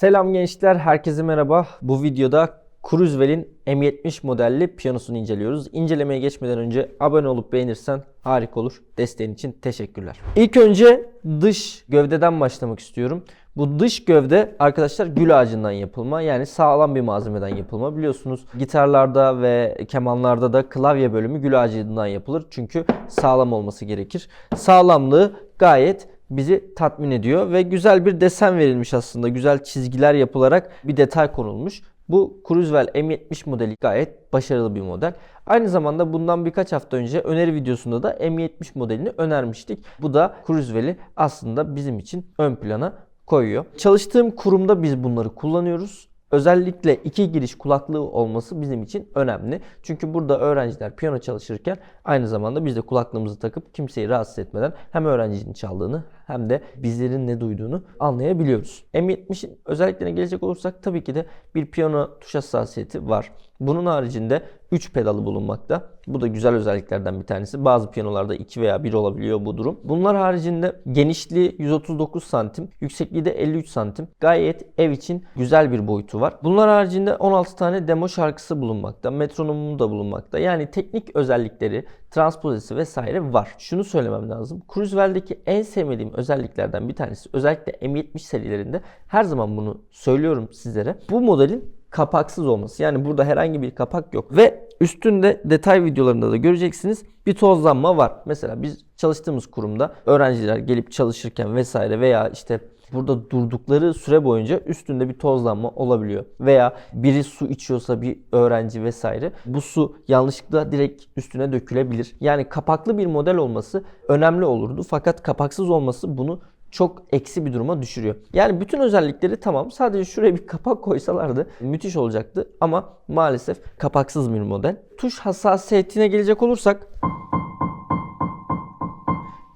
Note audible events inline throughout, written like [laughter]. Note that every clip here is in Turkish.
Selam gençler, herkese merhaba. Bu videoda Cruisewell'in M70 modelli piyanosunu inceliyoruz. İncelemeye geçmeden önce abone olup beğenirsen harika olur. Desteğin için teşekkürler. İlk önce dış gövdeden başlamak istiyorum. Bu dış gövde arkadaşlar gül ağacından yapılma yani sağlam bir malzemeden yapılma. Biliyorsunuz gitarlarda ve kemanlarda da klavye bölümü gül ağacından yapılır. Çünkü sağlam olması gerekir. Sağlamlığı gayet bizi tatmin ediyor ve güzel bir desen verilmiş aslında. Güzel çizgiler yapılarak bir detay konulmuş. Bu Cruisewell M70 modeli gayet başarılı bir model. Aynı zamanda bundan birkaç hafta önce öneri videosunda da M70 modelini önermiştik. Bu da Cruisewell'i aslında bizim için ön plana koyuyor. Çalıştığım kurumda biz bunları kullanıyoruz. Özellikle iki giriş kulaklığı olması bizim için önemli. Çünkü burada öğrenciler piyano çalışırken aynı zamanda biz de kulaklığımızı takıp kimseyi rahatsız etmeden hem öğrencinin çaldığını hem de bizlerin ne duyduğunu anlayabiliyoruz. M70'in özelliklerine gelecek olursak tabii ki de bir piyano tuş hassasiyeti var. Bunun haricinde 3 pedalı bulunmakta. Bu da güzel özelliklerden bir tanesi. Bazı piyanolarda 2 veya 1 olabiliyor bu durum. Bunlar haricinde genişliği 139 santim, yüksekliği de 53 santim. Gayet ev için güzel bir boyutu var. Bunlar haricinde 16 tane demo şarkısı bulunmakta. Metronomu da bulunmakta. Yani teknik özellikleri, transpozisi vesaire var. Şunu söylemem lazım. Cruisewell'deki en sevmediğim özelliklerden bir tanesi özellikle M70 serilerinde her zaman bunu söylüyorum sizlere. Bu modelin kapaksız olması. Yani burada herhangi bir kapak yok. Ve üstünde detay videolarında da göreceksiniz bir tozlanma var. Mesela biz çalıştığımız kurumda öğrenciler gelip çalışırken vesaire veya işte burada durdukları süre boyunca üstünde bir tozlanma olabiliyor. Veya biri su içiyorsa bir öğrenci vesaire bu su yanlışlıkla direkt üstüne dökülebilir. Yani kapaklı bir model olması önemli olurdu. Fakat kapaksız olması bunu çok eksi bir duruma düşürüyor. Yani bütün özellikleri tamam. Sadece şuraya bir kapak koysalardı müthiş olacaktı. Ama maalesef kapaksız bir model. Tuş hassasiyetine gelecek olursak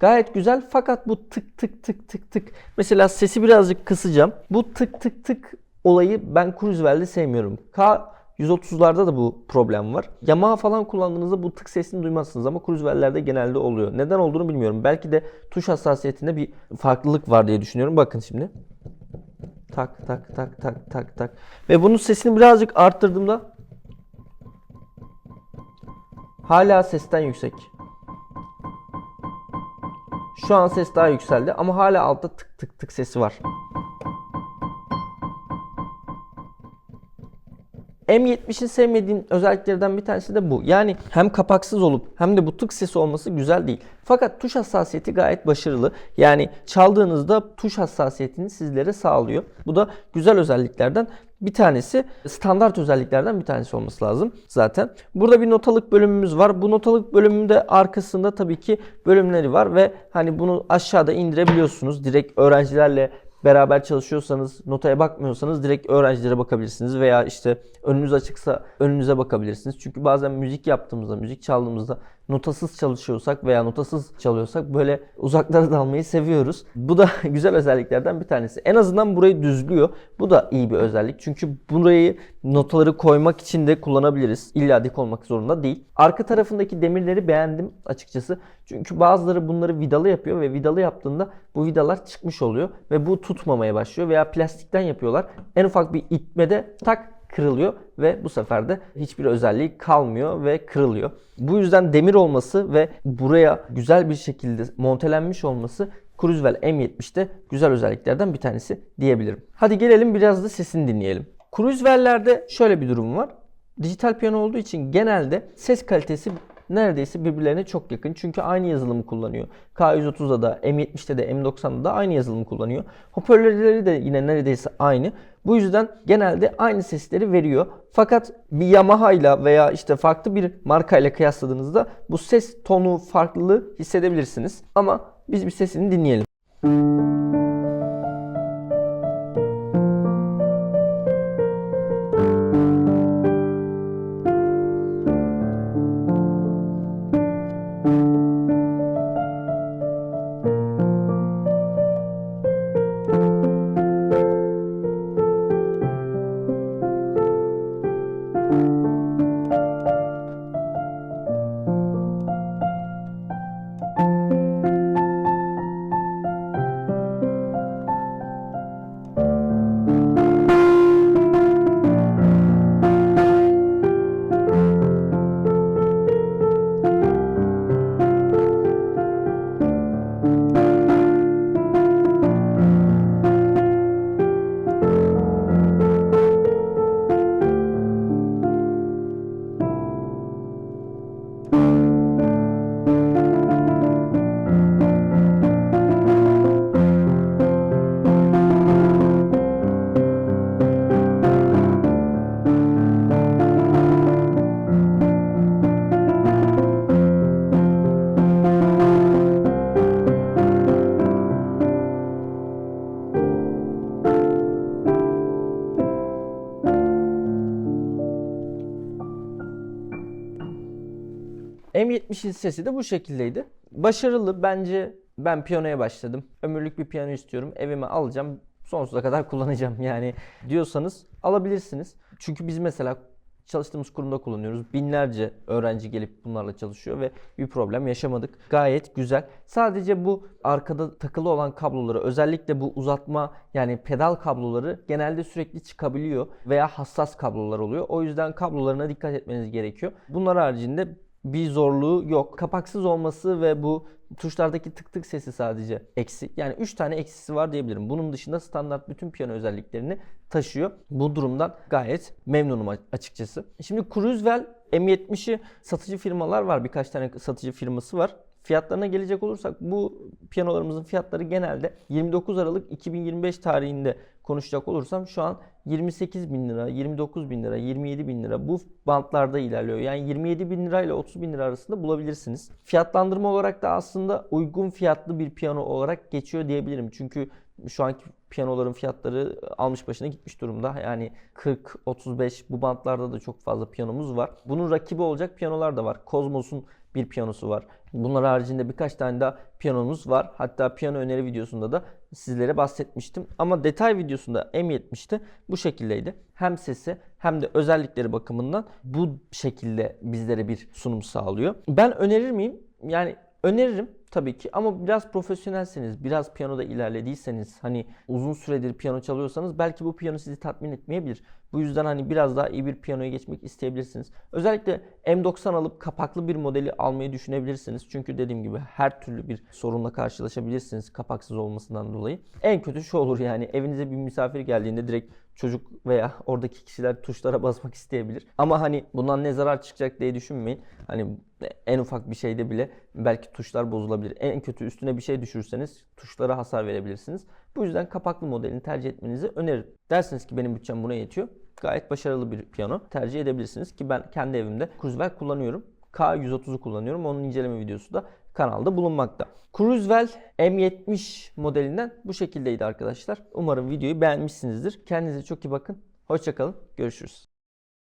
Gayet güzel fakat bu tık tık tık tık tık. Mesela sesi birazcık kısacağım. Bu tık tık tık olayı ben Cruisewell'de sevmiyorum. K 130'larda da bu problem var. Yamaha falan kullandığınızda bu tık sesini duymazsınız ama Cruisewell'lerde genelde oluyor. Neden olduğunu bilmiyorum. Belki de tuş hassasiyetinde bir farklılık var diye düşünüyorum. Bakın şimdi. Tak tak tak tak tak tak. Ve bunun sesini birazcık arttırdığımda hala sesten yüksek. Şu an ses daha yükseldi ama hala altta tık tık tık sesi var. M70'in sevmediğim özelliklerden bir tanesi de bu. Yani hem kapaksız olup hem de bu tık sesi olması güzel değil. Fakat tuş hassasiyeti gayet başarılı. Yani çaldığınızda tuş hassasiyetini sizlere sağlıyor. Bu da güzel özelliklerden bir tanesi. Standart özelliklerden bir tanesi olması lazım zaten. Burada bir notalık bölümümüz var. Bu notalık bölümünde arkasında tabii ki bölümleri var ve hani bunu aşağıda indirebiliyorsunuz. Direkt öğrencilerle beraber çalışıyorsanız, notaya bakmıyorsanız direkt öğrencilere bakabilirsiniz veya işte önünüz açıksa önünüze bakabilirsiniz. Çünkü bazen müzik yaptığımızda, müzik çaldığımızda notasız çalışıyorsak veya notasız çalıyorsak böyle uzaklara dalmayı seviyoruz. Bu da [laughs] güzel özelliklerden bir tanesi. En azından burayı düzlüyor. Bu da iyi bir özellik. Çünkü burayı notaları koymak için de kullanabiliriz. İlla dik olmak zorunda değil. Arka tarafındaki demirleri beğendim açıkçası. Çünkü bazıları bunları vidalı yapıyor ve vidalı yaptığında bu vidalar çıkmış oluyor ve bu tutmamaya başlıyor veya plastikten yapıyorlar. En ufak bir itmede tak kırılıyor ve bu sefer de hiçbir özelliği kalmıyor ve kırılıyor. Bu yüzden demir olması ve buraya güzel bir şekilde montelenmiş olması Cruisewell M70'te güzel özelliklerden bir tanesi diyebilirim. Hadi gelelim biraz da sesini dinleyelim. Cruisewell'lerde şöyle bir durum var. Dijital piyano olduğu için genelde ses kalitesi neredeyse birbirlerine çok yakın. Çünkü aynı yazılımı kullanıyor. K130'da da, M70'te de, M90'da da aynı yazılımı kullanıyor. Hoparlörleri de yine neredeyse aynı. Bu yüzden genelde aynı sesleri veriyor. Fakat bir Yamaha ile veya işte farklı bir markayla kıyasladığınızda bu ses tonu farklılığı hissedebilirsiniz. Ama biz bir sesini dinleyelim. M70'in sesi de bu şekildeydi. Başarılı bence ben piyanoya başladım. Ömürlük bir piyano istiyorum. Evime alacağım. Sonsuza kadar [laughs] kullanacağım yani diyorsanız alabilirsiniz. Çünkü biz mesela çalıştığımız kurumda kullanıyoruz. Binlerce öğrenci gelip bunlarla çalışıyor ve bir problem yaşamadık. Gayet güzel. Sadece bu arkada takılı olan kabloları özellikle bu uzatma yani pedal kabloları genelde sürekli çıkabiliyor veya hassas kablolar oluyor. O yüzden kablolarına dikkat etmeniz gerekiyor. Bunlar haricinde bir zorluğu yok. Kapaksız olması ve bu tuşlardaki tık tık sesi sadece eksik. Yani 3 tane eksisi var diyebilirim. Bunun dışında standart bütün piyano özelliklerini taşıyor. Bu durumdan gayet memnunum açıkçası. Şimdi Cruisewell M70'i satıcı firmalar var. Birkaç tane satıcı firması var. Fiyatlarına gelecek olursak bu piyanolarımızın fiyatları genelde 29 Aralık 2025 tarihinde konuşacak olursam şu an 28 bin lira, 29 bin lira, 27 bin lira bu bantlarda ilerliyor. Yani 27 bin lira ile 30 bin lira arasında bulabilirsiniz. Fiyatlandırma olarak da aslında uygun fiyatlı bir piyano olarak geçiyor diyebilirim. Çünkü şu anki piyanoların fiyatları almış başına gitmiş durumda. Yani 40, 35 bu bantlarda da çok fazla piyanomuz var. Bunun rakibi olacak piyanolar da var. Cosmos'un bir piyanosu var. Bunlar haricinde birkaç tane daha piyanomuz var. Hatta piyano öneri videosunda da sizlere bahsetmiştim. Ama detay videosunda M70'te bu şekildeydi. Hem sesi hem de özellikleri bakımından bu şekilde bizlere bir sunum sağlıyor. Ben önerir miyim? Yani öneririm tabii ki ama biraz profesyonelseniz, biraz piyanoda ilerlediyseniz, hani uzun süredir piyano çalıyorsanız belki bu piyano sizi tatmin etmeyebilir. Bu yüzden hani biraz daha iyi bir piyanoya geçmek isteyebilirsiniz. Özellikle M90 alıp kapaklı bir modeli almayı düşünebilirsiniz. Çünkü dediğim gibi her türlü bir sorunla karşılaşabilirsiniz kapaksız olmasından dolayı. En kötü şu olur yani evinize bir misafir geldiğinde direkt çocuk veya oradaki kişiler tuşlara basmak isteyebilir. Ama hani bundan ne zarar çıkacak diye düşünmeyin. Hani en ufak bir şeyde bile belki tuşlar bozulabilir. En kötü üstüne bir şey düşürseniz tuşlara hasar verebilirsiniz. Bu yüzden kapaklı modelini tercih etmenizi öneririm. Dersiniz ki benim bütçem buna yetiyor. Gayet başarılı bir piyano tercih edebilirsiniz ki ben kendi evimde Cruisewell kullanıyorum. K130'u kullanıyorum. Onun inceleme videosu da kanalda bulunmakta. Cruisewell M70 modelinden bu şekildeydi arkadaşlar. Umarım videoyu beğenmişsinizdir. Kendinize çok iyi bakın. Hoşçakalın. Görüşürüz.